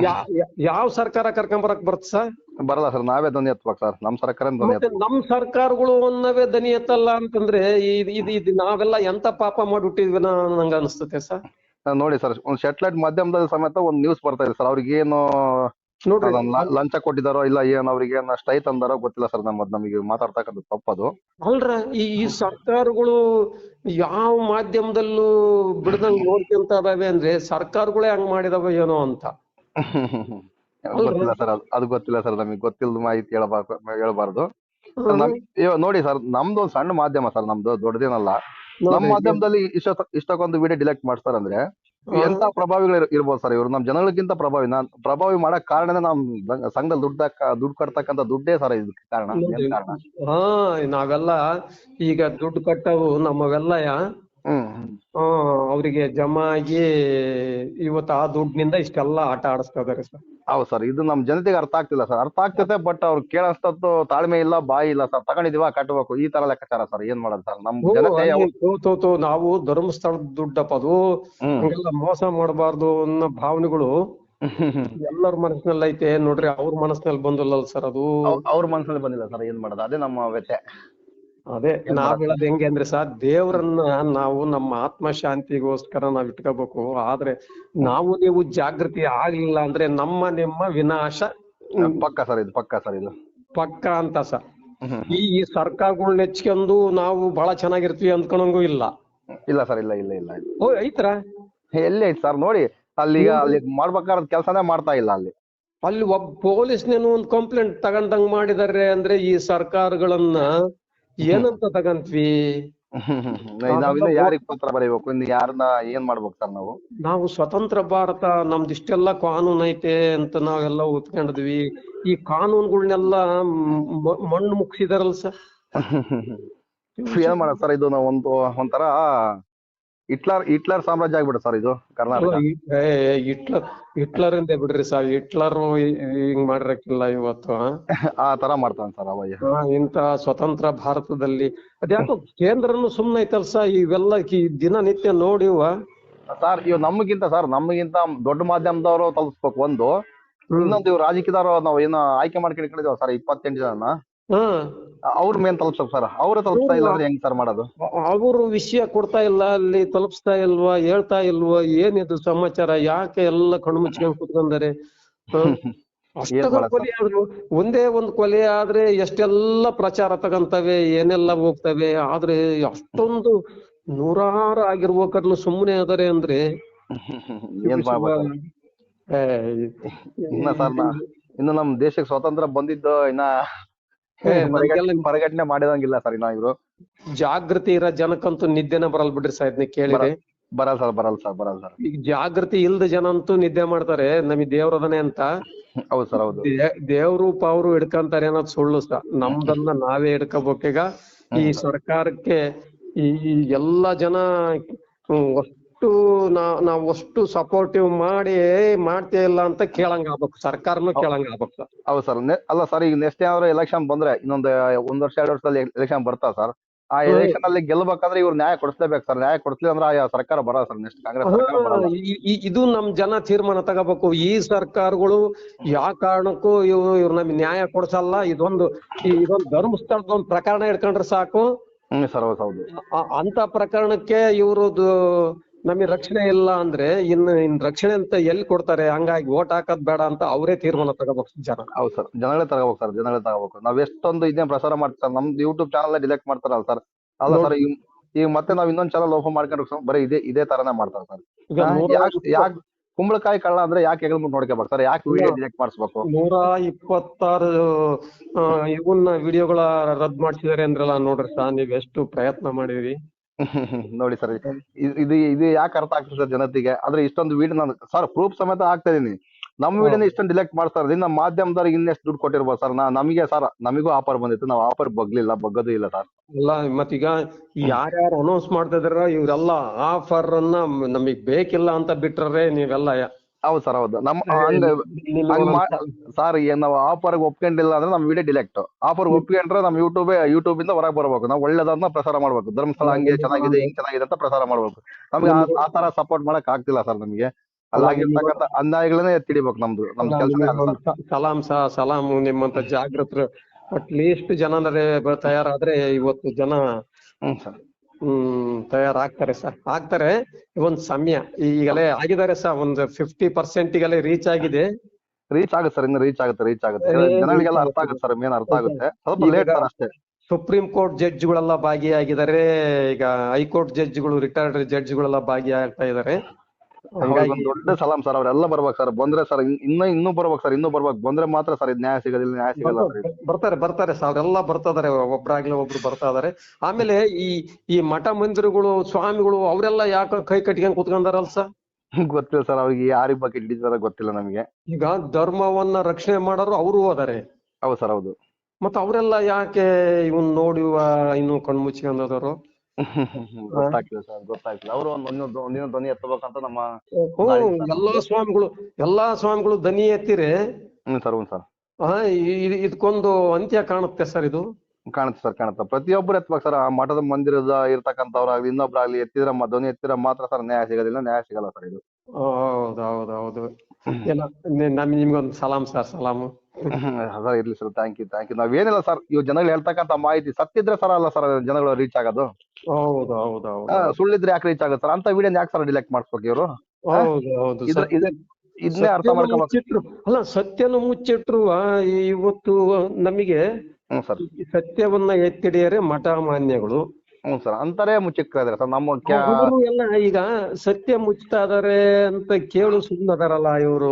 ಯಾ- ಯಾ- ಯಾವ ಸರ್ಕಾರ ಕರ್ಕೊಂಡ್ ಬರಕ್ ಬರ್ತ ಸರ್? ಬರಲ್ಲ ಸರ್ ನಾವೇ ಧ್ವನಿ ಎತ್ಬೇಕು ಸರ್. ನಮ್ ಸರ್ಕಾರ ಧ್ವನಿ ನಮ್ ಸರ್ಕಾರಗಳು ಒಂದವೇ ದನಿ ಎತ್ತಲ್ಲ ಅಂತಂದ್ರೆ ಇದ್ ನಾವೆಲ್ಲ ಎಂತ ಪಾಪ ಮಾಡಿ ಹುಟ್ಟಿದ್ವಿ ನಂಗ ಅನಿಸ್ತತೆ ಸರ್. ನೋಡಿ ಸರ್ ಒಂದ್ ಸೆಟ್ಲೈಟ್ ಮಾಧ್ಯಮದ ಸಮೇತ ಒಂದ್ ನ್ಯೂಸ್ ಬರ್ತಾ ಇದೆ ಸರ್. ಅವ್ರಿಗೆ ಏನು ನೋಡ್ರಿ ಅದನ್ನ ಲ- ಲಂಚ ಕೊಟ್ಟಿದಾರೋ ಇಲ್ಲ ಏನ್ ಅವ್ರಿಗೆ ನಷ್ಟ ಐತ್ ಅಂದಾರೋ ಗೊತ್ತಿಲ್ಲ ಸರ್ ನಮ್ಮದ್ ನಮಗೆ ಮಾತಾಡ್ತಕ್ಕಂಥ ತಪ್ಪದು. ಅಲ್ರ ಈ ಈ ಸರ್ಕಾರಗಳು ಯಾವ ಮಾಧ್ಯಮದಲ್ಲೂ ಬಿಡದಂಗ್ ನೋಡ್ಕೊಂತ ಅದಾವೆ ಅಂದ್ರೆ ಸರ್ಕಾರಗಳೇ ಹಂಗ್ ಮಾಡಿದಾವ ಏನೋ ಅಂತ. ಗೊತ್ತಿಲ್ಲ ಸರ್ ಅದು ಗೊತ್ತಿಲ್ಲ ಸರ್ ನಮಗೆ ಗೊತ್ತಿಲ್ಲದ ಮಾಹಿತಿ ಹೇಳಬಾರ್ದು ಹೇಳ್ಬಾರ್ದು. ನಮ್ ನೋಡಿ ಸರ್ ನಮ್ದು ಒಂದ್ ಸಣ್ಣ ಮಾಧ್ಯಮ ಸರ್ ನಮ್ದು ದೊಡ್ಡದೇನಲ್ಲ. ನಮ್ಮ ನೋಡ್ರಿ, ಮಾಧ್ಯಮದಲ್ಲಿ ಇಷ್ಟ ಇಷ್ಟಕ್ಕೊಂದು ವಿಡಿಯೋ ಡಿಲೆಕ್ಟ್ ಮಾಡ್ತಾರಂದ್ರೆ ಎಂತ ಪ್ರಭಾವಿಗಳು ಇರ್- ಇರ್ಬೋದು ಸರ್ ಇವರು ನಮ್ ಜನಗಳಿಗಿಂತ ಪ್ರಭಾವಿ. ನಾನ್ ಪ್ರಭಾವಿ ಮಾಡಕ್ ಕಾರಣ ನಮ್ ಸಂಘದಲ್ಲಿ ದುಡ್ಡು ದುಡ್ಡು ಕಟ್ತಕ್ಕಂತ ದುಡ್ಡೇ ಸರ್ ಇದಕ್ಕೆ ಕಾರಣ. ಹಾ ನಾವೆಲ್ಲ ಈಗ ದುಡ್ಡು ಕಟ್ಟವು ನಮ್ಮವೆಲ್ಲ ಹ್ಮ್ ಆ ಅವರಿಗೆ ಜಮಾ ಆಗಿ ಇವತ್ತು ಆ ದುಡ್ಡಿನಿಂದ ಇಷ್ಟೆಲ್ಲ ಆಟ ಆಡಿಸ್ತಾ ಇದಾರೆ ಸರ್. ಹೌದು ಸರ್ ಇದು ನಮ್ ಜನತೆಗೆ ಅರ್ಥ ಆಗ್ತಿಲ್ಲ ಸರ್. ಅರ್ಥ ಆಗ್ತದೆ ಬಟ್ ಅವ್ರು ಕೇಳಿಸ್ತದ್ದು ತಾಳ್ಮೆ ಇಲ್ಲ ಬಾಯಿ ಇಲ್ಲ ಸರ್. ತಗೊಂಡಿದೀವ ಕಟ್ಟಬೇಕು ಈ ತರ ಲೆಕ್ಕಾಚಾರ ಸರ್ ಏನ್ ಮಾಡೋದು ಸರ್? ನಮ್ ಜನತೆ ಯಾವ- ತೋ ತೋ ತೋ ನಾವು ಧರ್ಮಸ್ಥಳದ ದುಡ್ಡಪ್ಪ ಅದು. ಹ್ಮ್. ಹಂಗೆಲ್ಲ ಮೋಸ ಮಾಡಬಾರ್ದು ಅನ್ನೋ ಭಾವನೆಗಳು ಎಲ್ಲರ ಮನಸ್ಸಿನಲ್ಲಿ ಐತೆ. ನೋಡ್ರಿ ಅವ್ರ ಮನಸ್ಸಿನಲ್ಲಿ ಬಂದಿಲ್ಲ ಸರ್ ಅದು. ಅವ್- ಅವ್ರ ಮನ್ಸಲ್ಲಿ ಬಂದಿಲ್ಲ ಸರ್ ಏನ್ ಮಾಡೋದು? ಅದೇ ನಮ್ಮ ವ್ಯತ್ಯೆ ಅದೇ ನಾವ್ ಹೇಳೋದ್ ಹೆಂಗೆ ಅಂದ್ರೆ ಸರ್ ದೇವ್ರನ್ನ ನಾವು ನಮ್ಮ ಆತ್ಮ ಶಾಂತಿಗೋಸ್ಕರ ನಾವ್ ಇಟ್ಕೋಬೇಕು. ಆದ್ರೆ ನಾವು ನೀವು ಜಾಗೃತಿ ಆಗ್ಲಿಲ್ಲ ಅಂದ್ರೆ ನಮ್ಮ ನಿಮ್ಮ ವಿನಾಶ. ಪಕ್ಕ ಸರ್ ಇದು ಪಕ್ಕ ಸರ್ ಇದು. ಪಕ್ಕ ಅಂತ ಸರ್. ಈ ಈ ಸರ್ಕಾರಗಳ್ ನೆಚ್ಕೊಂಡು ನಾವು ಬಹಳ ಚೆನ್ನಾಗಿರ್ತೀವಿ ಅಂದ್ಕೊಳಂಗೂ ಇಲ್ಲ. ಇಲ್ಲ ಸರ್ ಇಲ್ಲ ಇಲ್ಲ ಇಲ್ಲ. ಓ ಐತ್ರ? ಎಲ್ಲಿ ಐತ್ ಸರ್ ನೋಡಿ ಅಲ್ಲಿ ಅಲ್ಲಿ ಮಾಡ್ಬೇಕಾದ ಕೆಲಸನೇ ಮಾಡ್ತಾ ಇಲ್ಲ ಅಲ್ಲಿ. ಅಲ್ಲಿ ಒಬ್ಬ ಪೊಲೀಸ್ನೇನು ಒಂದ್ ಕಂಪ್ಲೇಂಟ್ ತಗೊಂಡಂಗ್ ಮಾಡಿದಾರೆ ಅಂದ್ರೆ ಈ ಸರ್ಕಾರಗಳನ್ನ ಏನಂತ ತಗಂತ್ವಿ? ನಾವಿನ್ನ ಯಾರಿಗ್ ಪತ್ರ ಬರೀಬೇಕು? ಇನ್ನು ಯಾರನ್ನ ಏನ್ ಮಾಡ್ಬೇಕು ಸರ್ ನಾವು? ನಾವು ಸ್ವತಂತ್ರ ಭಾರತ ನಮ್ದು ಇಷ್ಟೆಲ್ಲ ಕಾನೂನ್ ಐತೆ ಅಂತ ನಾವೆಲ್ಲ ಒತ್ಕೊಂಡಿದ್ವಿ ಈ ಕಾನೂನುಗಳನ್ನೆಲ್ಲ ಮಣ್ಣು ಮುಗಿಸಿದಾರಲ್ಲ ಸರ್. ಏನ್ ಮಾಡ ಸರ್ ಇದು ನಾವು ಒಂದು ಒಂಥರ ಹಿಟ್ಲರ್ ಹಿಟ್ಲರ್ ಸಾಮ್ರಾಜ್ಯ ಆಗ್ಬಿಡುತ್ತೆ ಸರ್ ಇದು ಕರ್ನಾಟಕ. ಹಿಟ್ಲರ್. ಹಿಟ್ಲರ್ ಇಂದ ಬಿಡ್ರಿ ಸರ್. ಹಿಟ್ಲರ್ ಹಿಂಗ್ ಮಾಡಿರಕ್ಕಿಲ್ಲ ಇವತ್ತು ಆ? ತರ ಮಾಡ್ತಾನೆ ಸರ್ ಅವಯ್ಯ. ಇಂತ ಸ್ವತಂತ್ರ ಭಾರತದಲ್ಲಿ. ಅದ್ಯಾಕೋ ಕೇಂದ್ರನು ಸುಮ್ನೆ ಐತಲ್ ಸರ್ ಇವೆಲ್ಲ ಈ ದಿನನಿತ್ಯ ನೋಡಿವ ಸರ್ ಇವ್ ನಮಗಿಂತ ಸರ್ ನಮಗಿಂತ ದೊಡ್ಡ ಮಾಧ್ಯಮದವರು ತಲುಪಿಸ್ಬೇಕು ಒಂದು. ಇನ್ನೊಂದು ಇವ್ರು ರಾಜಕೀಯದವರು ನಾವು ಏನೋ ಆಯ್ಕೆ ಮಾಡ್ಕೊಂಡು ಇಟ್ಕೊಂಡಿದ್ದೇವೆ ಸರ್ ಇಪ್ಪತ್ತೆಂಟು ಜನ ಹಾ ಅವ್ರ ಮೇನ್ ತಲುಪ್ಸ ಸರ್ ಅವ್ರ ತಲುಪ್ತಾ ಇಲ್ಲ ಅಂದ್ರೆ ಹೆಂಗ್ ಸರ್ ಮಾಡೋದು? ಅವರು ವಿಷಯ ಕೊಡ್ತಾ ಇಲ್ಲ ಅಲ್ಲಿ ತಲುಪಿಸ್ತಾ ಇಲ್ವಾ ಹೇಳ್ತಾ ಇಲ್ವಾ ಏನಿದು ಸಮಾಚಾರ ಯಾಕೆ ಎಲ್ಲ ಕಣ್ಣು ಮುಚ್ಕೊಂಡು ಕುತ್ಕೊಂಡಾರೆ? ಒಂದೇ ಒಂದು ಕೊಲೆ ಆದ್ರೆ ಎಷ್ಟೆಲ್ಲ ಪ್ರಚಾರ ತಗೊಂತವೆ ಏನೆಲ್ಲ ಹೋಗ್ತವೆ ಆದ್ರೆ ಅಷ್ಟೊಂದು ನೂರಾರು ಆಗಿರ್ಬೇಕಾದ್ರೂ ಸುಮ್ಮನೆ ಆದರೆ ಅಂದ್ರೆ ಇನ್ನ ಸರ್ ಇನ್ನು ನಮ್ ದೇಶಕ್ಕೆ ಸ್ವಾತಂತ್ರ್ಯ ಬಂದಿದ್ದು ಇನ್ನ ಪರಿಘಟನೆ ಮಾಡಿದಂಗಿಲ್ಲ ಸರ್ ಇನ್ನ ಇವ್ರು. ಜಾಗೃತಿ ಇರೋ ಜನಕ್ಕಂತೂ ನಿದ್ದೆನ ಬರಲ್ ಬಿಡ್ರಿ ಸರ್ ಇದನ್ನ ಕೇಳಿದ್ರೆ ಬರಲ್ ಸರ್ ಬರಲ್ ಸರ್ ಬರಲ್ ಸರ್. ಈಗ ಜಾಗೃತಿ ಇಲ್ದ ಜನ ಅಂತೂ ನಿದ್ದೆ ಮಾಡ್ತಾರೆ ನಮಗೆ ದೇವ್ರದನೆ ಅಂತ. ಹೌದು ಸರ್ ಹೌದು. ದೇವ್ರು ಪಾವ್ರು ಹಿಡ್ಕಂತಾರೆ ಅನ್ನೋದು ಸುಳ್ಳು ಸರ್. ನಮ್ದನ್ನ ನಾವೇ ಹಿಡ್ಕೋಬೇಕೀಗ ಈ ಸರ್ಕಾರಕ್ಕೆ ಈ ಎಲ್ಲಾ ಜನ ಅಷ್ಟು ನಾವ್ ಅಷ್ಟು ಸಪೋರ್ಟಿವ್ ಮಾಡಿ ಮಾಡ್ತೇ ಇಲ್ಲ ಅಂತ ಕೇಳಂಗ ಆಗ್ಬೇಕು ಸರ್ಕಾರನು ಕೇಳಂಗ ಆಗ್ಬೇಕು ಸರ್. ಹೌದು ಸರ್. ಅಲ್ಲ ಸರ್ ಈಗ ನೆಕ್ಸ್ಟ್ ಏನಾದ್ರು ಎಲೆಕ್ಷನ್ ಬಂದ್ರೆ ಇನ್ನೊಂದು ಒಂದ್ ವರ್ಷ ಎರಡು ವರ್ಷದಲ್ಲಿ ಎಲೆಕ್ಷನ್ ಬರ್ತಾ ಸರ್ ಆ. ಎಲೆಕ್ಷನ್ ಅಲ್ಲಿ ಗೆಲ್ಬೇಕಾದ್ರೆ ಇವ್ರು ನ್ಯಾಯ ಕೊಡಿಸ್ಲೇಬೇಕು ಸರ್. ನ್ಯಾಯ ಕೊಡಿಸ್ಲಿಲ್ಲ ಅಂದ್ರೆ ಆ ಸರ್ಕಾರ ಬರಲ್ಲ ಸರ್. ನೆಕ್ಸ್ಟ್ ಕಾಂಗ್ರೆಸ್ ಇದು ನಮ್ ಜನ ತೀರ್ಮಾನ ತಗೋಬೇಕು. ಈ ಸರ್ಕಾರಗಳು ಯಾವ ಕಾರಣಕ್ಕೂ ಇವ್ರು ಇವ್ರು ನಮ್ಗೆ ನ್ಯಾಯ ಕೊಡ್ಸಲ್ಲ. ಇದೊಂದು ಇದೊಂದು ಧರ್ಮಸ್ಥಳದ ಒಂದು ಪ್ರಕರಣ ಇಟ್ಕೊಂಡ್ರೆ ಸಾಕು. ಹ್ಮ್ ಸರ್ ಹೌದು ಅಂತ ಪ್ರಕರಣಕ್ಕೆ ಇವ್ರದ್ದು ನಮಗೆ ರಕ್ಷಣೆ ಇಲ್ಲ ಅಂದ್ರೆ ಇನ್ನು ಇನ್ ರಕ್ಷಣೆ ಅಂತ ಎಲ್ಲಿ ಕೊಡ್ತಾರೆ? ಹಂಗಾಗಿ ಓಟ್ ಹಾಕೋದ್ ಬೇಡ ಅಂತ ಅವರೇ ತೀರ್ಮಾನ ತಗೋಬೇಕು ಜನ. ಹೌದು ಸರ್. ಜನಗಳೇ ತಗೋಬೇಕು ಸರ್. ಜನಗಳೇ ತಗೋಬೇಕು. ನಾವ್ ಎಷ್ಟೊಂದು ಇದನ್ನ ಪ್ರಸಾರ ಮಾಡ್ತೀವಿ ಸರ್. ನಮ್ದು ಯೂಟ್ಯೂಬ್ ಚಾನಲ್ ಡಿಲೆಕ್ಟ್ ಮಾಡ್ತಾರಲ್ಲ ಸರ್. ಅಲ್ಲ ಸರ್ ಈಗ ಮತ್ತೆ ನಾವ್ ಇನ್ನೊಂದ್ ಚಾನಲ್ ಓಪನ್ ಮಾಡ್ಕೊಂಡ್ರೆ ಸರ್ ಬರೀ ಇದೇ ಇದೇ ತರನೇ ಮಾಡ್ತಾರೆ ಸರ್. ಯಾಕ ಕುಂಬಳಕಾಯಿ ಕಳ್ಳ ಅಂದ್ರೆ ಯಾಕೆ ಹೆಗಲ್ ನೋಡ್ಕೋಬೇಕು ಸರ್? ಯಾಕೆ ವಿಡಿಯೋ ಡಿಲೆಕ್ಟ್ ಮಾಡಿಸ್ಬೇಕು? ನೂರ ಇಪ್ಪತ್ತಾರು ಇವನ್ನ ವಿಡಿಯೋಗಳ ರದ್ದು ಮಾಡ್ಸಿದಾರೆ ಅಂದ್ರಲ್ಲ ನೋಡ್ರಿ ಸರ್ ನೀವ್ ಎಷ್ಟು ಪ್ರಯತ್ನ ಮಾಡಿರಿ ನೋಡಿ ಸರ್ ಇದು ಇದು ಯಾಕೆ ಅರ್ಥ ಆಗ್ತದೆ ಸರ್ ಜನತೆಗೆ? ಆದ್ರೆ ಇಷ್ಟೊಂದು ವಿಡಿಯೋ ನಾನು ಸರ್ ಪ್ರೂಫ್ ಸಮೇತ ಆಗ್ತಾ ಇದೀನಿ ನಮ್ಮ ವಿಡಿಯೋನ ಇಷ್ಟೊಂದು ಡಿಲೆಕ್ಟ್ ಮಾಡ್ತಾ ಇದ್ದೀನಿ ನಮ್ಮ ಮಾಧ್ಯಮದವ್ರಿಗೆ ಇನ್ನೆಷ್ಟು ದುಡ್ಡು ಕೊಟ್ಟಿರ್ಬೋದು ಸರ್? ನಾ ನಮಗೆ ಸರ್ ನಮಗೂ ಆಫರ್ ಬಂದಿತ್ತು. ನಾವು ಆಫರ್ ಬಗ್ಲಿಲ್ಲ ಬಗ್ಗದು ಇಲ್ಲ ಸರ್. ಅಲ್ಲ ಮತ್ತೀಗ ಯಾರ್ಯಾರು ಅನೌನ್ಸ್ ಮಾಡ್ತಾ ಇವರೆಲ್ಲ ಇವ್ರೆಲ್ಲ ಆಫರ್ ಅನ್ನ ನಮಗ್ ಬೇಕಿಲ್ಲ ಅಂತ ಬಿಟ್ರೆ ನೀವೆಲ್ಲ ಹೌದು ಸರ್ ಹೌದು. ನಮ್ಮ ಸರ್ ಏನ್ ನಾವು ಆಫರ್ ಒಪ್ಕೊಂಡಿಲ್ಲ ಅಂದ್ರೆ ನಮ್ ವಿಡಿಯೋ ಡಿಲೆಕ್ಟ್ ಆಫರ್ ಒಪ್ಕೊಂಡ್ರೆ ನಮ್ ಯೂಟ್ಯೂಬ್ ಯೂಟ್ಯೂಬ್ ಇಂದ ಹೊರಗೆ ಬರಬೇಕು. ನಾವು ಒಳ್ಳೇದನ್ನ ಪ್ರಸಾರ ಮಾಡ್ಬೇಕು. ಧರ್ಮಸ್ಥಳ ಹಂಗೆ ಚೆನ್ನಾಗಿದೆ ಹಿಂಗ್ ಚೆನ್ನಾಗಿದೆ ಅಂತ ಪ್ರಸಾರ ಮಾಡ್ಬೇಕು. ನಮ್ಗೆ ಆ- ತರ ಸಪೋರ್ಟ್ ಮಾಡಕ್ ಆಗ್ತಿಲ್ಲ ಸರ್ ನಮ್ಗೆ. ಅಲ್ಲಾಗಿರ್ತಕ್ಕಂಥ ಅನ್ಯಾಯಗಳನ್ನೇ ಎತ್ತಿಡಿಬೇಕು ನಮ್ದು ನಮ್ ಕೆಲಸ ಸಲಾಂ ಸಹ ಸಲಾಂ ನಿಮ್ಮಂತ ಜಾಗೃತರು ಅಟ್ ಲೀಸ್ಟ್ ಜನ ತಯಾರಾದ್ರೆ ಇವತ್ತು ಜನ ಹ್ಮ್ ಸರ್. ಹ್ಮ್ ತಯಾರಾಗ್ತಾರೆ ಸರ್. ಆಗ್ತಾರೆ. ಒಂದ್ ಸಮಯ. ಈಗಲೇ ಆಗಿದ್ದಾರೆ ಸರ್ ಒಂದು ಫಿಫ್ಟಿ ಪರ್ಸೆಂಟ್ ಈಗಲೇ ರೀಚ್ ಆಗಿದೆ. ರೀಚ್ ಆಗುತ್ತೆ ಸರ್ ಇನ್ನು ರೀಚ್ ಆಗುತ್ತೆ ರೀಚ್ ಆಗುತ್ತೆ. ಜನಗಳಿಗೆಲ್ಲ ಅರ್ಥ ಆಗುತ್ತೆ. ಸರ್ ಮೇನ್ ಅರ್ಥ ಆಗುತ್ತೆ. ಸ್ವಲ್ಪ ಲೇಟ್ ಸರ್ ಅಷ್ಟೇ. ಸುಪ್ರೀಂ ಕೋರ್ಟ್ ಜಡ್ಜ್ಗಳೆಲ್ಲ ಭಾಗಿಯಾಗಿದ್ದಾರೆ. ಈಗ ಹೈಕೋರ್ಟ್ ಜಡ್ಜ್ಗಳು ರಿಟೈರ್ಡ್ ಜಡ್ಜ್ಗಳೆಲ್ಲ ಭಾಗಿಯಾಗ್ತಾ ಇದ್ದಾರೆ. ದೊಡ್ಡ ಸಲಾಂ ಸರ್ ಅವರೆಲ್ಲ ಬರ್ಬೇಕು ಸರ್. ಬಂದ್ರೆ ಸರ್ ಇನ್ನ ಇನ್ನೂ ಬರ್ಬೇಕು ಸರ್ ಇನ್ನೂ ಬರ್ಬೇಕು. ಬಂದ್ರೆ ಮಾತ್ರ ಸರ್ ಇದು ನ್ಯಾಯ ಸಿಗೋದಿಲ್ಲ ನ್ಯಾಯ ಸಿಗಲ್ಲ ಬರ್ತಾರೆ ಬರ್ತಾರೆ ಸರ್. ಅವರೆಲ್ಲ ಬರ್ತಾ ಇದಾರೆ ಒಬ್ರಾಗ್ಲಿ ಒಬ್ರು ಬರ್ತಾ ಇದಾರೆ. ಆಮೇಲೆ ಈ ಈ ಮಠ ಮಂದಿರಗಳು ಸ್ವಾಮಿಗಳು ಅವರೆಲ್ಲ ಯಾಕ ಕೈ ಕಟ್ಕೊಂಡ್ ಕುತ್ಕೊಂಡಾರಲ್ಲ ಸರ್? ಗೊತ್ತಿಲ್ಲ ಸರ್ ಅವ್ರಿಗೆ ಯಾರಿಗ್ ಬಗ್ಗೆ ಹಿಡಿದಾರ ಗೊತ್ತಿಲ್ಲ ನಮಗೆ. ಈಗ ಧರ್ಮವನ್ನ ರಕ್ಷಣೆ ಮಾಡೋರು ಅವರು ಹೋದಾರೆ ಹೌದು ಸರ್ ಹೌದು. ಮತ್ತ ಅವರೆಲ್ಲ ಯಾಕೆ ಇವನ್ ನೋಡಿ ಇನ್ನು ಕಣ್ಣು ಸರ್ ಅವರು ಒಂದಿನ ಧ್ವನಿ ಎತ್ತಬೇಕಂತ ನಮ್ಮ ಎಲ್ಲಾ ಸ್ವಾಮಿಗಳು ಎಲ್ಲಾ ಸ್ವಾಮಿಗಳು ದನಿ ಎತ್ತಿರಿ. ಹ್ಮ್ ಸರ್ ಹ್ಞೂ ಸರ್. ಇದಕ್ಕೊಂದು ಅಂತ್ಯ ಕಾಣುತ್ತೆ ಸರ್ ಇದು. ಕಾಣುತ್ತೆ ಸರ್ ಕಾಣುತ್ತೆ. ಪ್ರತಿಯೊಬ್ಬರು ಎತ್ತಬೇಕು ಸರ್ ಆ ಮಠದ ಮಂದಿರದ ಇರ್ತಕ್ಕಂಥವ್ರಾಗ್ಲಿ ಇನ್ನೊಬ್ರಾಗ್ಲಿ ಎತ್ತಿದ್ರೆ ಮ- ಧ್ವನಿ ಎತ್ತಿದ್ರೆ ಮಾತ್ರ ಸರ್ ನ್ಯಾಯ ಸಿಗೋದಿಲ್ಲ ನ್ಯಾಯ ಸಿಗಲ್ಲ ಸರ್ ಇದು. ಹೌದು ಹೌದು ಹೌದು. ಎಲ್ಲ ನಮ್ ನಿಮ್ಗೊಂದು ಸಲಾಮ್ ಸರ್ ಸಲಾಮು. ಸರ್ ಇರ್ಲಿ sir thank you thank you ನಾವೇನಿಲ್ಲ sir ಇವ್ ಜನಗಳು ಹೇಳ್ತಕ್ಕಂತ ಮಾಹಿತಿ ಸತ್ತಿದ್ರೆ ಸರ್ ಅಲ್ಲ ಸರ್ ಜನಗಳು ರೀಚ್ ಆಗೋದು. ಹೌದು ಹೌದು ಹೌದು. ಆ, ಸುಳ್ಳಿದ್ರೆ ಯಾಕೆ ರೀಚ್ ಆಗುತ್ತೆ ಸರ್? ಅಂತ ವಿಡಿಯೋ ಯಾಕೆ ಸರ್ ಡಿಲೆಕ್ಟ್ ಮಾಡಿಸ್ಬೇಕು ಇವರು? ಹೌದು ಹೌದು ಇದ್ರ ಸತ್ಯ- ಇದ್- ಇದನ್ನೇ ಅರ್ಥ ಸತ್ಯನ ಮಾಡ್ಕೋಬೇಕು ಮುಚ್ಚಿಟ್ರು ಅಲ್ಲ ಸತ್ಯನ ಮುಚ್ಚಿಟ್ರು ಆ, ಇವತ್ತು ನಮಗೆ ಸರ್. ಈ ಸತ್ಯವನ್ನ ಎತ್ತಿಡಿಯರೆ ಮಠ ಮಾನ್ಯಗಳು. ಹ್ಞೂ ಸರ್ ಅಂತಾರೆ ಮುಚ್ಚಿಕ್ತಾ ಇದಾರೆ ಸರ್ ನಮ್ಮ ಕ್ಯಾ ಎಲ್ಲ ಈಗ ಸತ್ಯ ಮುಚ್ತಾ ಇದಾರೆ ಅಂತ ಕೇಳು ಸುಮ್ಮನದಾರಲ್ಲ ಇವರು.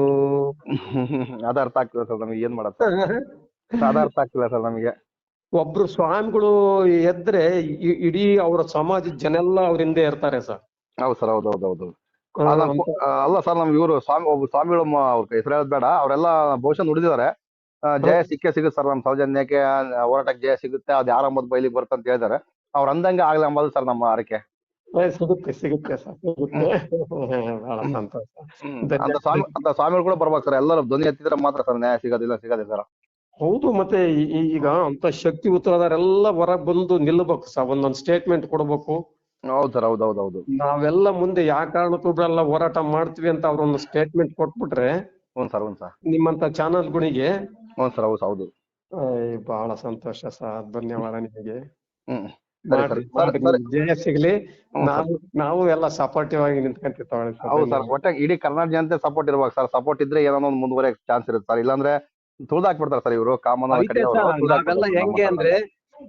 ಅದ ಅರ್ಥ ಆಗ್ತಿಲ್ಲ ಸರ್ ನಮಗೆ ಏನ್ ಮಾಡತ್ತ ಅದ ಅರ್ಥ ಆಗ್ತಿಲ್ಲ ಸರ್ ನಮಗೆ. ಒಬ್ರು ಸ್ವಾಮಿಗಳು ಎದ್ರೆ ಇ- ಇಡೀ ಅವರ ಸಮಾಜದ ಜನೆಲ್ಲ ಅವ್ರ ಹಿಂದೆ ಇರ್ತಾರೆ ಸರ್. ಹೌದು ಸರ್ ಹೌದು ಹೌದು ಹೌದು. ಅಲ್ಲ ಆ, ಅಲ್ಲ ಸರ್ ನಮ್ ಇವರು ಸ್ವಾಮಿ ಒಬ್ಬ ಸ್ವಾಮಿಗಳು ಮ- ಅವ್ರ ಹೆಸರು ಹೇಳೋದ್ ಬೇಡ ಅವರೆಲ್ಲ ಬಹುಶಃ ನುಡಿದಿದ್ದಾರೆ. ಆ, ಜಯ ಸಿಕ್ಕೇ ಸಿಗುತ್ತೆ ಸರ್ ನಮ್ಮ ಸೌಜನ್ಯಕ್ಕೆ ಆ, ಹೋರಾಟಕ್ಕೆ ಜಯ ಸಿಗುತ್ತೆ ಅದ್ ಯಾರ ಮೊದ್ ಬೈಲಿಗೆ ಬರುತ್ತೆ ಅಂತ ಹೇಳಿದಾರೆ ಅವ್ರ ಅಂದಂಗೆ ಆಗ್ಲಿ ಅಂಬದು ಸರ್ ನಮ್ಮ ಹರಕೆ ಸಿಗುತ್ತೆ ಸಿಗುತ್ತೆ ಸರ್ ಸಿಗುತ್ತೆ. ಬಹಳ ಸಂತೋಷ. ಅಂತ ಸ್ವಾಮಿ ಅಂತ ಸ್ವಾಮಿಗಳು ಕೂಡ ಬರ್ಬೇಕು ಸರ್ ಎಲ್ಲರೂ ಧ್ವನಿ ಎತ್ತಿದ್ರೆ ಮಾತ್ರ ಸರ್ ನ್ಯಾಯ ಸಿಗೋದಿಲ್ಲ ಸಿಗೋದಿಲ್ಲ ಸರ್. ಹೌದು ಮತ್ತೆ ಈಗ ಅಂತ ಶಕ್ತಿ ಉತ್ತರದಾರೆಲ್ಲ ಹೊರಗ್ ಬಂದು ನಿಲ್ಲಬೇಕು ಸರ್ ಒಂದೊಂದು ಸ್ಟೇಟ್ಮೆಂಟ್ ಕೊಡ್ಬೇಕು. ಹೌದು ಸರ್ ಹೌದು ಹೌದು ಹೌದು. ನಾವೆಲ್ಲ ಮುಂದೆ ಯಾವ ಕಾರಣಕ್ಕೂ ಬಿಡಲ್ಲ ಹೋರಾಟ ಮಾಡ್ತೀವಿ ಅಂತ ಅವ್ರೊಂದು ಸ್ಟೇಟ್ಮೆಂಟ್ ಕೊಟ್ಬಿಟ್ರೆ ಹ್ಞೂ ಸರ್ ಹ್ಞೂ ಸರ್. ನಿಮ್ಮಂತ ಚಾನಲ್ಗಳಿಗೆ ಹ್ಞೂ ಸರ್ ಹೌದು ಹೌದು. ಬಹಳ ಸಂತೋಷ ಸರ್ ಧನ್ಯವಾದ ನಿಮಗೆ. ಹ್ಮ್. ಸರಿ ಸರ್ ಸರ್ ಜಯ ಸಿಗ್ಲಿ. ನಾವು ನಾವು ಎಲ್ಲ ಸಪೋರ್ಟಿವ್ ಆಗಿ ಸರ್. ಹೌದು ಸರ್ ಒಟ್ಟಾಗಿ ಇಡೀ ಕರ್ನಾಟಕ ಜನತೆ ಸಪೋರ್ಟ್ ಇರ್ಬೇಕು ಸರ್. ಸಪೋರ್ಟ್ ಇದ್ರೆ ಏನೋ ಒಂದು ಮುಂದುವರೆ ಚಾನ್ಸ್ ಇರುತ್ತೆ ಸರ್. ಇಲ್ಲಾಂದ್ರೆ ತುಳ್ದಾಕ್ಬಿಡ್ತಾರೆ ಸರ್ ಇವರು. ಕಾಮನ್ ಸರ್ ನಾವೆಲ್ಲ ಹೆಂಗೆ ಅಂದ್ರೆ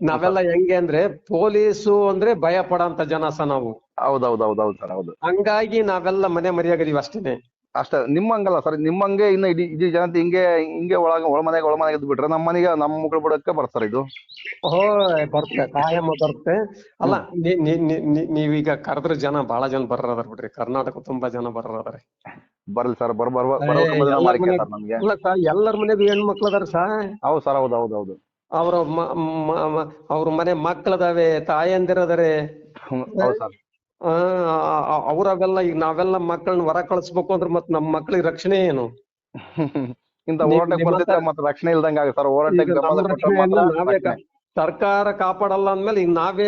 ನಾವೆಲ್ಲ ಹೆಂಗೆ ಅಂದ್ರೆ ಪೊಲೀಸು ಅಂದ್ರೆ ಭಯ ಪಡಂತ ಜನ ಸಹ ನಾವು. ಹೌದು ಹೌದು ಹೌದು ಹೌದು ಸರ್ ಹೌದು. ಹಂಗಾಗಿ ನಾವೆಲ್ಲ ಮನೆ ಮರಿಯಾಗದೀವಿ ಅಷ್ಟೇನೆ. ಅಷ್ಟೇ ನಿಮ್ಮಂಗಲ್ಲ ಸರ್ ನಿಮ್ಮಂಗೆ ಇನ್ನು ಇಡೀ ಇಡೀ ಜನತೆ ಹಿಂಗೆ ಹಿಂಗೆ ಒಳಗ ಒಳ ಮನೆಗೆ ಒಳ ಮನೆಗೆ ಬಿಟ್ರೆ ನಮ್ಮ ಮನೆಗೆ ನಮ್ಮ ಮಕ್ಕಳು ಬಿಡಕ್ಕೆ ಬರ್ತಾರೆ ಇದು. ಓಹೋ ಬರ್ತೆ ಅಲ್ಲ ನೀ- ನೀ- ನೀ- ನೀ- ನೀವೀಗ ಕರೆದ್ರೆ ಜನ ಬಹಳ ಜನ ಬರ್ರದಾರ ಬಿಡ್ರಿ ಕರ್ನಾಟಕ ತುಂಬಾ ಜನ ಬರೋದಾರೆ ಬರ್ಲಿ ಸರ್ ಬರ್ ಬರ್ ಮಾರಿಕೆ ಸರ್ ನಮಗೆ. ಅಲ್ಲ ಸರ್ ಎಲ್ಲರ ಮನೆಗೂ ಹೆಣ್ಮಕ್ಳು ಅದಾರ ಸಾ ಹೌದು ಸರ್ ಹೌದು ಹೌದು ಹೌದು. ಅವ್ರ ಮ- ಮ- ಮ- ಅವ್ರ ಮನೆ ಮಕ್ಳದಾವೆ ತಾಯಂದಿರದಾರೆ. ಹ್ಮ್, ಹೌದು ಸರ್. ಆ ಅವ್ರವೆಲ್ಲ ಈಗ ನಾವೆಲ್ಲ ಮಕ್ಕಳನ್ನ ಹೊರ ಕಳಿಸ್ಬೇಕು ಅಂದ್ರೆ ಮತ್ ನಮ್ಮ ಮಕ್ಳಿಗೆ ರಕ್ಷಣೆ ಏನು? ಇಂತ ಓಡಾಟಕ್ಕೆ ಮತ್ತೆ ರಕ್ಷಣೆ ಇಲ್ದಂಗ ಸರ್. ನಾವೇ ಸರ್ಕಾರ ಕಾಪಾಡಲ್ಲ ಅಂದ್ಮೇಲೆ ಈಗ ನಾವೇ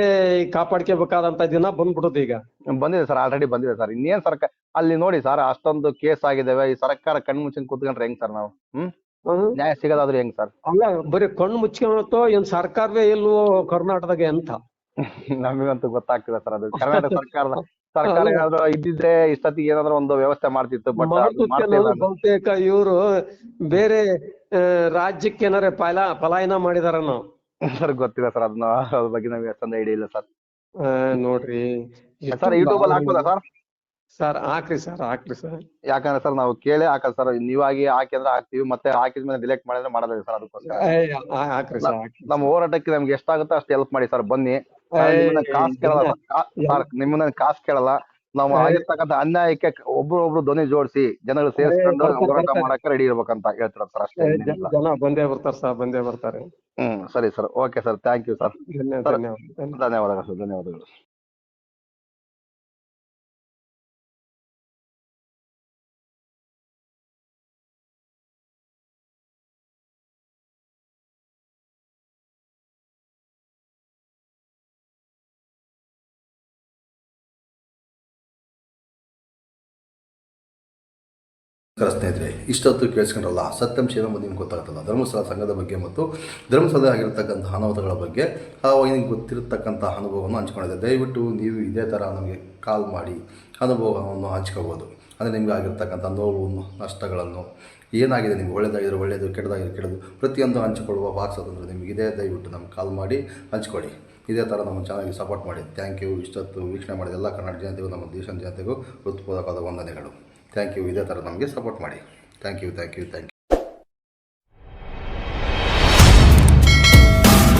ಕಾಪಾಡ್ಕೋಬೇಕಾದಂತ ದಿನ ಬಂದ್ಬಿಡುತ್ತೆ ಈಗ. ಬಂದಿದೆ ಸರ್ ಆಲ್ರೆಡಿ ಬಂದಿದೆ ಸರ್. ಇನ್ನೇನ್ ಸರ್ಕಾರ ಅಲ್ಲಿ ನೋಡಿ ಸರ್ ಅಷ್ಟೊಂದು ಕೇಸ್ ಆಗಿದಾವೆ. ಈ ಸರ್ಕಾರ ಕಣ್ಣು ಮುಚ್ಚಿ ಕೂತ್ಕೊಂಡ್ರೆ ಹೆಂಗ್ ಸರ್ ನಾವು? ಹ್ಮ್? ಹ್ಮ್. ನ್ಯಾಯ ಸಿಗೋದಾದ್ರೆ ಹೆಂಗ್ ಸರ್? ಅಲ್ಲ ಬರೀ ಕಣ್ಣು ಮುಚ್ಕೊಂಡೋ ಏನ್ ಸರ್ಕಾರವೇ ಇಲ್ವೋ ಕರ್ನಾಟಕದಾಗ ಅಂತ. ನಮಗಂತೂ ಗೊತ್ತಾಗ್ತಿಲ್ಲ ಸರ್ ಅದು ಕರ್ನಾಟಕ ಸರ್ಕಾರದ ಸರ್ಕಾರ ಏನಾದ್ರು ಇದ್ದಿದ್ರೆ ಇಷ್ಟೊತ್ತಿಗೆ ಏನಾದ್ರೂ ಒಂದು ವ್ಯವಸ್ಥೆ ಮಾಡ್ತಿತ್ತು ಬಟ್ ಬಹುತೇಕ ಇವರು ಬೇರೆ ರಾಜ್ಯಕ್ಕೆ ಏನಾರ ಪಲ ಪಲಾಯನ ಮಾಡಿದಾರ ನಾವು ಸರ್ ಗೊತ್ತಿಲ್ಲ ಸರ್ ಅದನ್ನ ಅದ್ರ ಬಗ್ಗೆ ನಮ್ಗೆ ಅಷ್ಟೊಂದು ಐಡಿಯಾ ಇಲ್ಲ ಸರ್. ನೋಡ್ರಿ. ಸರ್ ಯೂಟ್ಯೂಬ್ ಅಲ್ಲಿ ಹಾಕ್ಬೋದಾ ಸರ್? ಸರ್ ಹಾಕ್ರಿ ಸರ್ ಹಾಕ್ರಿ ಸರ್. ಯಾಕಂದ್ರೆ ಸರ್ ನಾವು ಕೇಳಿ ಹಾಕಲ್ಲ ಸರ್ ನೀವಾಗಿ ಹಾಕಿ ಅಂದ್ರೆ ಹಾಕ್ತಿವಿ ಮತ್ತೆ ಹಾಕಿದ್ಮೇಲೆ ಡಿಲೆಕ್ಟ್ ಮಾಡಿದ್ರೆ ಮಾಡೋದಿಲ್ಲ ಸರ್ ಅದಕ್ಕೋಸ್ಕರ. ಹಾಕ್ರಿ ಸರ್ ನಮ್ಮ ಹೋರಾಟಕ್ಕೆ ನಮ್ಗೆ ಎಷ್ಟಾಗುತ್ತೋ ಅಷ್ಟು ಹೆಲ್ಪ್ ಮಾಡಿ ಸರ್ ಬನ್ನಿ. ನಿಮ್ಮನ್ನ ಕಾಸ್ ಕೇಳಲ್ಲ ಎಲ್ಲ- ಸರ್. ನಿಮ್ಮನ್ನ ಕಾಸು ಕೇಳಲ್ಲ ನಾವು. ಆಗಿರ್ತಕ್ಕಂಥ ಅನ್ಯಾಯಕ್ಕೆ ಒಬ್ರು ಒಬ್ರು ಧ್ವನಿ ಜೋಡಿಸಿ ಜನಗಳು ಸೇರಿಸ್ಕೊಂಡು ಹೋರಾಟ. ಮಾಡಕ್ಕೆ ರೆಡಿ ಇರ್ಬೇಕಂತ ಹೇಳ್ತಾರೆ ಸರ್ ಅಷ್ಟೇ ಜನ ಬಂದೇ ಬರ್ತಾರೆ ಸರ್ ಬಂದೇ ಬರ್ತಾರೆ ಹ್ಮ್ ಸರಿ sir okay sir thank you sir ಧನ್ಯವಾದ ಸರ್. ಧನ್ಯವಾದ ಧನ್ಯವಾದ. ಧನ್ಯವಾದಗಳು ಸರ್ ಧನ್ಯವಾದಗಳು ಸ್ನೇಹಿತರೆ ಇಷ್ಟೊತ್ತು ಕೇಳಿಸ್ಕೊಂಡ್ರಲ್ಲ ಸತ್ಯಾಂಶ ಬಗ್ಗೆ ನಿಮ್ಗೆ ಗೊತ್ತಾಗ್ತಲ್ಲ ಧರ್ಮಸ್ಥಳ ಸಂಘದ ಬಗ್ಗೆ ಮತ್ತು ಧರ್ಮಸ್ಥಳ ಆಗಿರ್ತಕ್ಕಂಥ ಅನಾಹುತಗಳ ಬಗ್ಗೆ ಆವಾಗ ನಿಮ್ಗೆ ಗೊತ್ತಿರತಕ್ಕಂಥ ಅನುಭವವನ್ನು ಹಂಚ್ಕೊಂಡಿದೆ ದಯವಿಟ್ಟು ನೀವು ಇದೇ ಥರ ನಮಗೆ ಕಾಲ್ ಮಾಡಿ ಅನುಭವವನ್ನು ಹಂಚ್ಕೋಬೋದು. ಅಂದರೆ ನಿಮ್ಗೆ ಆಗಿರ್ತಕ್ಕಂಥ ನೋವು, ನಷ್ಟಗಳನ್ನು, ಏನಾಗಿದೆ ನಿಮ್ಗೆ ಒಳ್ಳೆಯದಾಗಿರೋ ಒಳ್ಳೆಯದು ಕೆಟ್ಟದಾಗಿರೋ ಕೆಡದು ಪ್ರತಿಯೊಂದು ಹಂಚಿಕೊಳ್ಳುವ ಬಾಕ್ಸ್ ಅಂದರೆ ನಿಮಗೆ ಇದೇ. ದಯವಿಟ್ಟು ನಮ್ಗೆ ಕಾಲ್ ಮಾಡಿ ಹಂಚ್ಕೊಳ್ಳಿ. ಇದೇ ಥರ ನಮ್ಮ ಚಾನಲ್ಗೆ ಸಪೋರ್ಟ್ ಮಾಡಿ. ಥ್ಯಾಂಕ್ ಯು ಇಷ್ಟೊತ್ತು ವೀಕ್ಷಣೆ ಮಾಡಿದ ಎಲ್ಲ ಕನ್ನಡ ಜನತೆಗೂ, ನಮ್ಮ ದೇಶದ ಜನತೆಗೂ ಹೃತ್ಪೂರ್ವಕವಾದ ವಂದನೆಗಳು. ಥ್ಯಾಂಕ್ ಯು ಇದೇ ಥರ ನಮಗೆ ಸಪೋರ್ಟ್ ಮಾಡಿ. Thank you thank you thank you